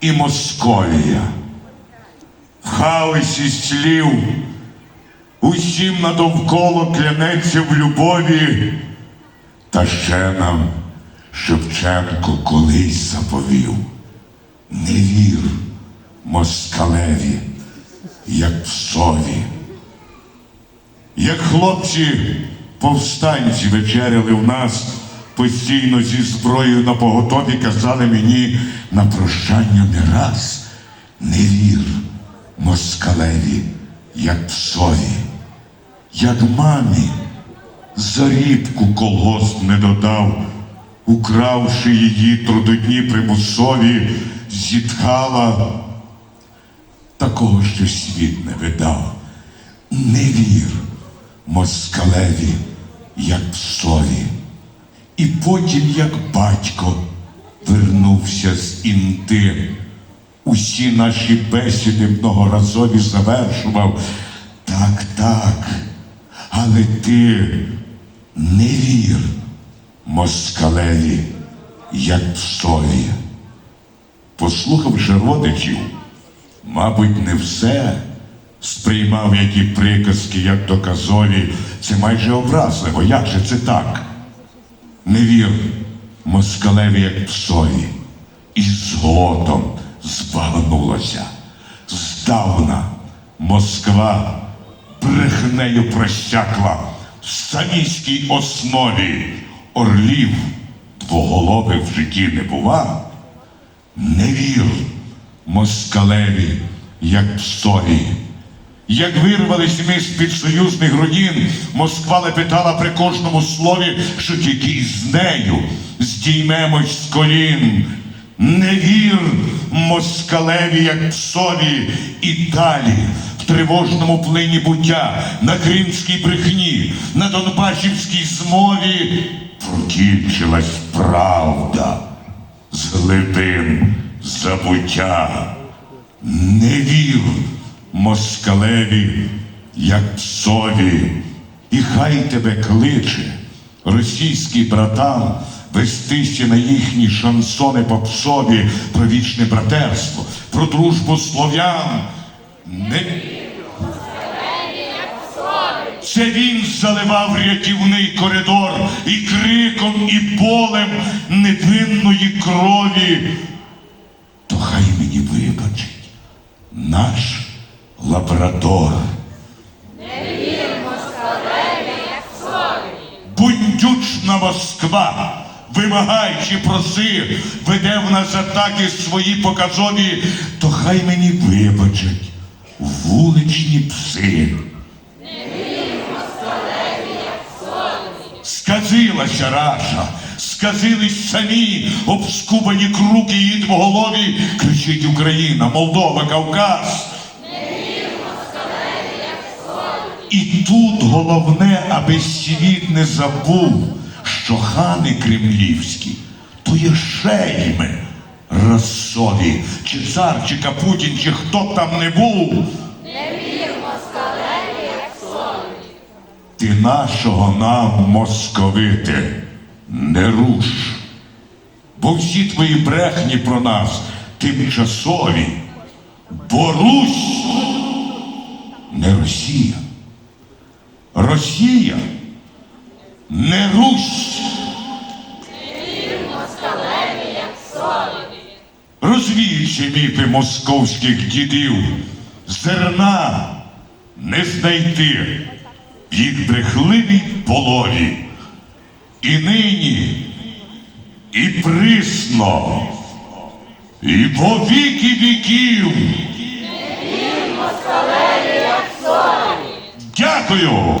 і Московія. В хаосі слів усім надовколо клянеться в любові, та ще нам Шевченко колись заповів. Не вір москалеві, як псові. Як хлопці повстанці вечеряли в нас, постійно зі зброєю на поготові казали мені на прощання не раз. Не вір москалеві, як псові, як мамі зарібку колгосп не додав, укравши її трудодні примусові, зітхала, такого ще світ не видав. Не вір москалеві, як псові. І потім, як батько, вернувся з інти. Усі наші бесіди многоразові завершував. Так, так, але ти не вір москалеві, як псові. Послухавши родичів, мабуть, не все сприймав які приказки, як доказові. Це майже образливо. Як же це так? Не вір москалеві, як псові, і згодом збагнулося. Здавна Москва брехнею просякла в самійській основі орлів двоголових в житті не бува. Не вір москалеві, як псові. Як вирвались ми з-під союзних родин, Москва лепетала при кожному слові, що тільки із нею здіймемось з колін. Не вір москалеві, як псові, і далі в тривожному плині буття, на кримській брехні, на Донбасівській змові прокінчилась правда з глибин забуття. Не вір москалеві, як псові, і хай тебе кличе російський братан вестися на їхні шансони попсові про вічне братерство, про дружбу слов'ян. Не... Це він заливав рятівний коридор і криком, і болем невинної крові. То хай мені вибачить наш лабрадор. Бундючна Москва, вимагаючи проси, веде в нас атаки свої показові, то хай мені вибачать вуличні пси. Сказилася раша, сказились самі обскубані круки її двоголові, кричить Україна, Молдова, Кавказ. І тут головне, аби світ не забув, що хани кремлівські, то є шейми расові, чи цар, чи Капутін, чи хто там не був. Ти нашого нам, московити, не руш, бо всі твої брехні про нас тимчасові, бо Русь не Росія. Росія не Русь. Розвіюючи міфи московських дідів, зерна не знайти в їх брехливій полові. І нині, і присно, і по віки віків. Дякую!